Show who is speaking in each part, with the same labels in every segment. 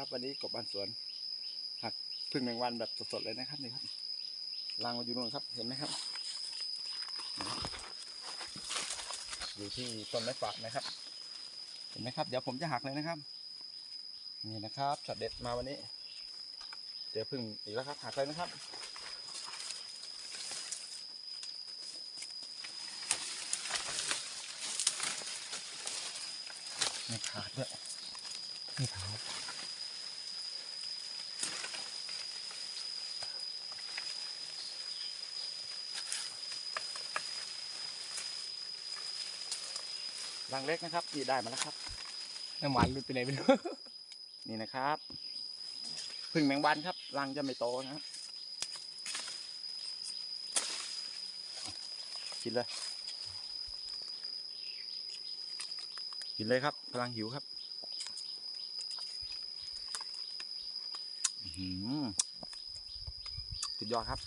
Speaker 1: ครับวันนี้กบบ้านสวน หักพึ่งแมงวันแบบสดๆเลยนะครับนี่ครับรังมาอยู่นู่นครับเห็นไหมครับ อยู่ที่ต้นไม้ฝาดนะครับ เห็นไหมครับ เดี๋ยวผมจะหักเลยนะครับ นี่นะครับช็อตเด็ดมาวันนี้เจอพึ่งอีกแล้วครับหักเลยนะครับไม่ขาดด้วยไม่ขาด รังเล็กนะครับนี่ได้มาแล้วครับ
Speaker 2: น้ำหวานหลุดไปไหนไม่รู้
Speaker 1: นี่นะครับพึ่งแมงวันครับรังจะไม่โตนะครับกินเลยกินเลยครับกำลังหิวครับอื้อหือสุดยอดครับ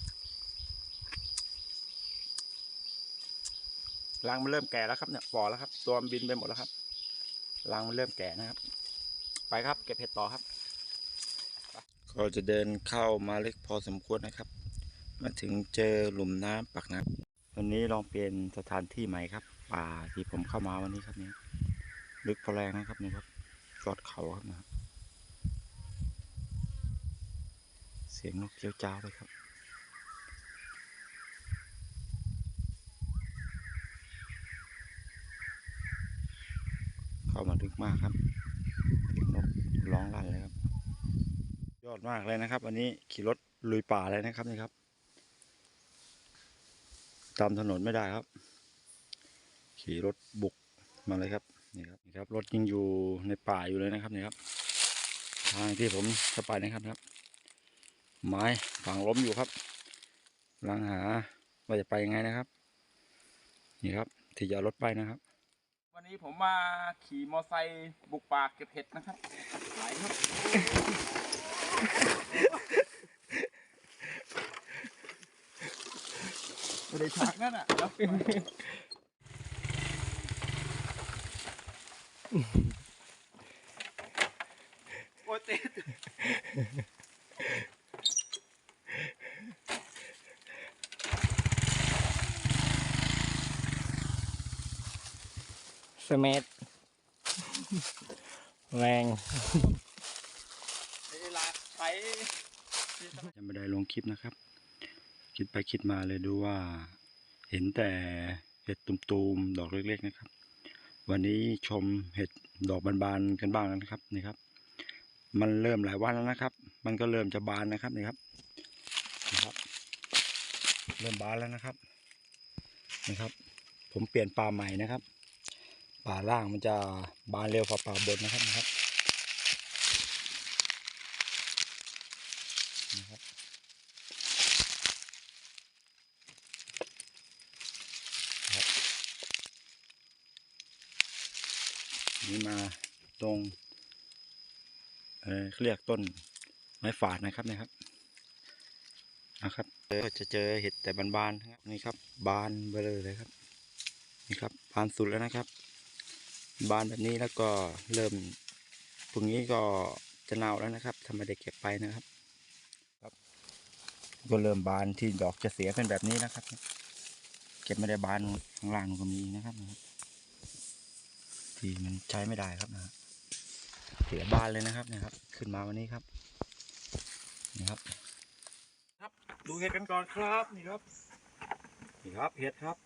Speaker 1: รังมันเริ่มแก่แล้วครับเนี่ยฝ่อแล้วครับ ตัวมันบินไปหมดแล้วครับรังมันเริ่มแก่นะครับ ไปครับเก็บเห็ดต่อครับ ก็จะเดินเข้ามาเล็กพอสมควรนะครับ มาถึงเจอหลุมน้ำปักน้ำวันนี้ลองเปลี่ยนสถานที่ใหม่ครับ ป่าที่ผมเข้ามาวันนี้ครับนี่ลึกพอแรงนะครับนี่ครับยอดเขาครับนะเสียงนกเจียวจ้าวเลยครับ เข้ามาลึกมากครับเสียงนกร้องลั่นเลยครับ ยอดมากเลยนะครับวันนี้ขี่รถลุยป่าเลยนะครับนี่ครับ ตามถนนไม่ได้ครับ ขี่รถบุกมาเลยครับนี่ครับนี่ครับรถยังอยู่ในป่าอยู่เลยนะครับนี่ครับ ทางที่ผมจะไปนะครับนะครับ ไม้ฝังล้มอยู่ครับลังหาว่าจะไปยังไงนะครับ นี่ครับที่จะรถไปนะครับ วันนี้ผมมาขี่มอไซค์บุกป่าเก็บเห็ดนะครับไหลครับ ไม่ได้ฉากนั่นอะแล้วโอ้ยติ
Speaker 2: สเมดแรง
Speaker 1: เวลายังไม่ได้ลงคลิปนะครับ คิดไปคิดมาเลยดูว่า เห็นแต่เห็ดตุ่มๆ ดอกเล็กๆนะครับ วันนี้ชมเห็ดดอกบานๆกันบ้างนะครับนี่ครับ มันเริ่มหลายวันแล้วนะครับ มันก็เริ่มจะบานนะครับนี่ครับนะครับ เริ่มบานแล้วนะครับนะครับ ผมเปลี่ยนป่าใหม่นะครับ ป่าล่างมันจะบานเร็วกว่าป่าบนนะครับนะครับนะครับนี่มาตรงเออเรียกต้นไม้ฝาดนะครับนะครับนะครับเจอจะเจอเห็ดแต่บานๆนะครับนี่ครับ บานไปเลยเลยครับ นี่ครับบานสุดแล้วนะครับ บานแบบนี้แล้วก็เริ่มพรุ่งนี้ก็จะเน่าแล้วนะครับทำไมได้เก็บไปนะครับครับ ก็เริ่มบานที่ดอกจะเสียเป็นแบบนี้นะครับ เก็บไม่ได้บานข้างล่างก็มีนะครับนะครับที่มันใช้ไม่ได้ครับนะเสียบานเลยนะครับนะครับ ขึ้นมาวันนี้ครับนี่ครับ ครับดูเห็ดกันก่อนครับนี่ครับนี่ครับเห็ดครับ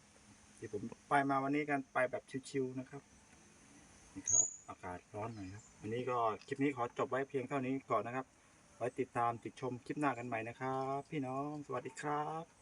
Speaker 1: ที่ผมไปมาวันนี้กันไปแบบชิวๆนะครับ นี่ครับ อากาศร้อนหน่อยครับ วันนี้ก็คลิปนี้ขอจบไว้เพียงเท่านี้ก่อนนะครับ ไว้ติดตามติดชมคลิปหน้ากันใหม่นะครับ พี่น้อง สวัสดีครับ